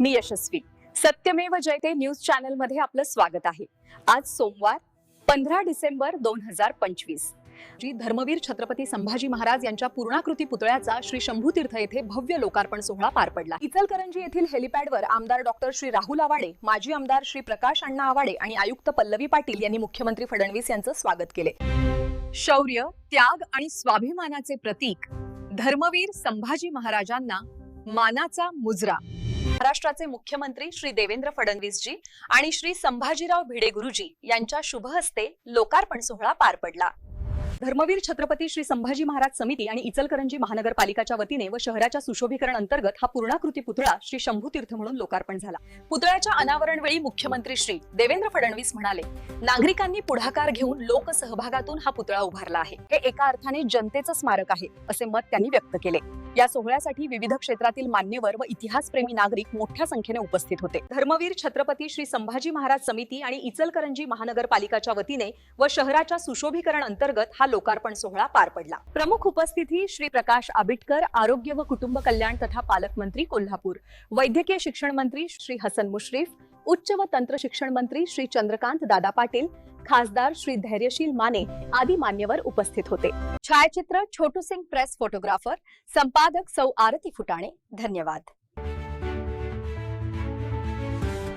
मी यशस्वी. सत्यमेव जयते news चॅनलमध्ये आपलं स्वागत आहे. आज सोमवार पंधरा डिसेंबर दोन हजार पंचवीस. श्री धर्मवीर छत्रपती संभाजी महाराज यांच्या पूर्णाकृती पुतळ्याचा श्री शंभूतीर्थ येथे भव्य लोकार्पण सोहळा पार पडला. इचलकरंजी येथील हेलिपॅडवर आमदार डॉक्टर श्री राहुल आवाडे माजी आमदार श्री प्रकाश अण्णा आवाडे आणि आयुक्त पल्लवी पाटील यांनी मुख्यमंत्री फडणवीस यांचं स्वागत केले. शौर्य त्याग आणि स्वाभिमानाचे प्रतीक धर्मवीर संभाजी महाराजांना मानाचा मुजरा. महाराष्ट्राचे मुख्यमंत्री श्री देवेंद्र फडणवीसजी आणि श्री संभाजीराव भिडे गुरुजी यांच्या शुभ हस्ते लोकार्पण सोहळा पार पडला. धर्मवीर छत्रपती श्री संभाजी महाराज समिती आणि इचलकरंजी महानगरपालिकाच्या वतीने व शहराच्या सुशोभीकरण अंतर्गत हा पूर्णाकृती पुतळा श्री शंभू तीर्थ म्हणून लोकार्पण झाला. पुतळ्याच्या अनावरण वेळी मुख्यमंत्री श्री देवेंद्र फडणवीस म्हणाले नागरिकांनी पुढाकार घेऊन लोकसहभागातून हा पुतळा उभारला आहे. हे एका अर्थाने जनतेचं स्मारक आहे असे मत त्यांनी व्यक्त केले. या सोहळ्यासाठी विविध क्षेत्रातील मान्यवर व इतिहासप्रेमी नागरिक मोठ्या संख्येने उपस्थित होते. धर्मवीर छत्रपती श्री संभाजी महाराज समिती आणि इचलकरंजी महानगरपालिकाच्या वतीने व शहराच्या सुशोभीकरण अंतर्गत हा लोकार्पण सोहळा पार पडला. प्रमुख उपस्थिती श्री प्रकाश आबिटकर आरोग्य व कुटुंब कल्याण तथा पालकमंत्री कोल्हापूर. वैद्यकीय शिक्षण मंत्री श्री हसन मुश्रीफ उच्च व तंत्र शिक्षण मंत्री श्री चंद्रकांत दादा पाटील खासदार श्री धैर्यशील माने आदी मान्यवर उपस्थित होते. छायाचित्र छोटू सिंग प्रेस फोटोग्राफर संपादक सौ आरती फुटाणे धन्यवाद.